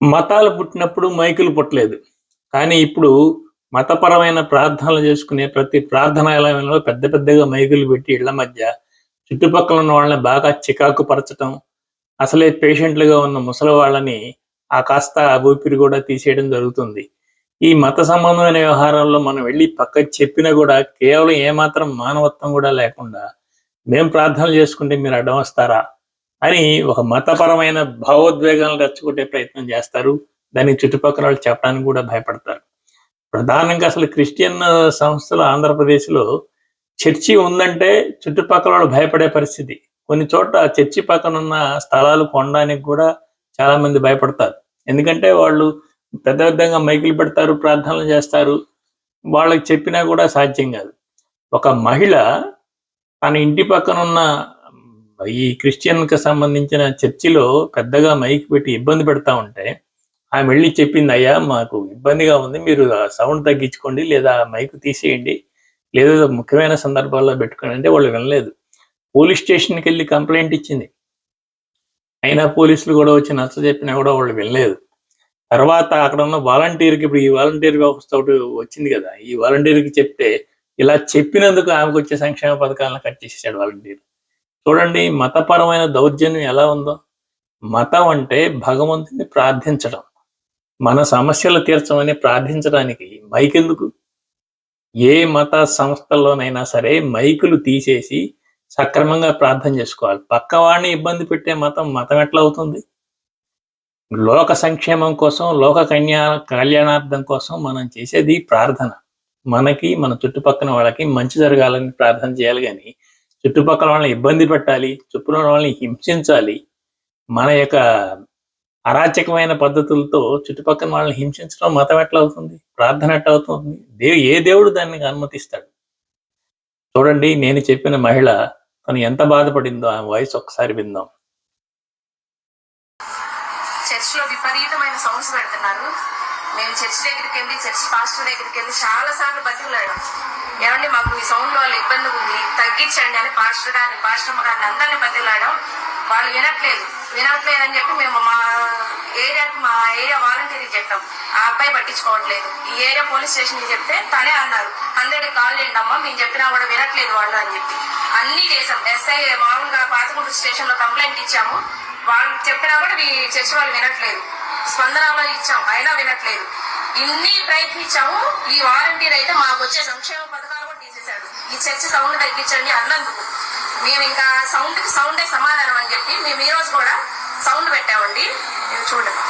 మతాలు పుట్టినప్పుడు మైకులు పుట్టలేదు. కానీ ఇప్పుడు మతపరమైన ప్రార్థనలు చేసుకునే ప్రతి ప్రార్థనాలయంలో పెద్ద పెద్దగా మైకులు పెట్టి ఇళ్ళ మధ్య చుట్టుపక్కల ఉన్న వాళ్ళని బాగా చికాకు పరచటం అసలే పేషెంట్లుగా ఉన్న ముసలి వాళ్ళని ఆ కాస్త ఊపిరి కూడా తీసేయడం జరుగుతుంది. ఈ మత సంబంధమైన వ్యవహారాల్లో మనం వెళ్ళి పక్కకి చెప్పినా కూడా కేవలం ఏమాత్రం మానవత్వం కూడా లేకుండా మేము ప్రార్థనలు చేసుకుంటే మీరు అడ్డం వస్తారా? అని ఒక మతపరమైన భావోద్వేగాలను రెచ్చగొట్టే ప్రయత్నం చేస్తారు. దానికి చుట్టుపక్కల వాళ్ళు చెప్పడానికి కూడా భయపడతారు. ప్రధానంగా అసలు క్రిస్టియన్ సంస్థలు ఆంధ్రప్రదేశ్లో చర్చి ఉందంటే చుట్టుపక్కల వాళ్ళు భయపడే పరిస్థితి. కొన్ని చోట్ల చర్చి పక్కన ఉన్న స్థలాలు కొనడానికి కూడా చాలా మంది భయపడతారు. ఎందుకంటే వాళ్ళు పెద్ద పెద్దగా మైకులు పెడతారు ప్రార్థనలు చేస్తారు. వాళ్ళకి చెప్పినా కూడా సాధ్యం కాదు. ఒక మహిళ తన ఇంటి పక్కన ఉన్న ఈ క్రిస్టియన్కి సంబంధించిన చర్చిలో పెద్దగా మైక్ పెట్టి ఇబ్బంది పెడతా ఉంటే ఆమె వెళ్ళి చెప్పింది అయ్యా మాకు ఇబ్బందిగా ఉంది మీరు సౌండ్ తగ్గించుకోండి లేదా మైక్ తీసేయండి లేదా ముఖ్యమైన సందర్భాల్లో పెట్టుకోండి అంటే వాళ్ళు వినలేదు. పోలీస్ స్టేషన్కి వెళ్ళి కంప్లైంట్ ఇచ్చింది. అయినా పోలీసులు కూడా వచ్చి నచ్చ చెప్పినా కూడా వాళ్ళు వినలేదు. తర్వాత అక్కడ ఉన్న వాలంటీర్కి ఇప్పుడు ఈ వాలంటీర్ వ్యవస్థ ఒకటి వచ్చింది కదా ఈ వాలంటీర్కి చెప్తే ఇలా చెప్పినందుకు ఆమెకు వచ్చే సంక్షేమ పథకాలను కట్ చేసేసాడు వాలంటీర్. చూడండి మతపరమైన దౌర్జన్యం ఎలా ఉందో. మతం అంటే భగవంతుని ప్రార్థించడం. మన సమస్యలు తీర్చమని ప్రార్థించడానికి మైక్ ఎందుకు ఏ మత సంస్థల్లోనైనా సరే మైకులు తీసేసి సక్రమంగా ప్రార్థన చేసుకోవాలి. పక్కవాడిని ఇబ్బంది పెట్టే మతం మతం ఎట్లా అవుతుంది? లోక సంక్షేమం కోసం లోక కన్యా కళ్యాణార్థం కోసం మనం చేసేది ప్రార్థన. మనకి మన చుట్టుపక్కన వాళ్ళకి మంచి జరగాలని ప్రార్థన చేయాలి కానీ చుట్టుపక్కల వాళ్ళని ఇబ్బంది పెట్టాలి చుట్టుపక్కల వాళ్ళని హింసించాలి. మన యొక్క అరాచకమైన పద్ధతులతో చుట్టుపక్కల వాళ్ళని హింసించడం మతం ఎట్లా అవుతుంది? ప్రార్థన ఎట్లా అవుతుంది? దేవు ఏ దేవుడు దాన్ని అనుమతిస్తాడు? చూడండి నేను చెప్పిన మహిళ తను ఎంత బాధపడిందో ఆమె వయసు ఒకసారి విందాం. చర్చ్లో విపరీతమైన సౌండ్స్ పెడుతున్నారు. మేము చర్చ్ దగ్గరికి వెళ్ళి చర్చ్ పాస్టర్ దగ్గరికి వెళ్ళి చాలా సార్లు బతికులాడాం ఏమండి మాకు ఈ సౌండ్ వల్ల ఇబ్బంది ఉంది. తగ్గించండి అని పాస్టర్ గారిని పాస్టర్ గారిని అందరిని బతిలాడడం వాళ్ళు వినట్లేదు. వినట్లేదని చెప్పి మేము మా ఏరియాకి మా ఏరియా వాలంటీర్కి చెప్పాం. ఆ అబ్బాయి పట్టించుకోవట్లేదు. ఈ ఏరియా పోలీస్ స్టేషన్కి చెప్తే తనే అన్నారు. హండ్రెడ్ కాల్ చేయండి అమ్మా మేము చెప్పినా కూడా వినట్లేదు వాళ్ళు అని చెప్పి. అన్ని చేసాం ఎస్ఐ మామూలుగా పాతకుంట స్టేషన్లో కంప్లైంట్ ఇచ్చాము. వాళ్ళు చెప్పినా కూడా ఈ చర్చ వాళ్ళు వినట్లేదు. స్పందనలో ఇచ్చాం అయినా వినట్లేదు. ఇన్ని ప్రయత్నించాము. ఈ వాలంటీర్ అయితే మాకు వచ్చే సంక్షేమ చర్చ సౌండ్ తగ్గించండి అన్నందుకు. మేము ఇంకా సౌండ్కి సౌండే సమాధానం అని చెప్పి మేము ఈ రోజు కూడా సౌండ్ పెట్టామండి. చూడండి.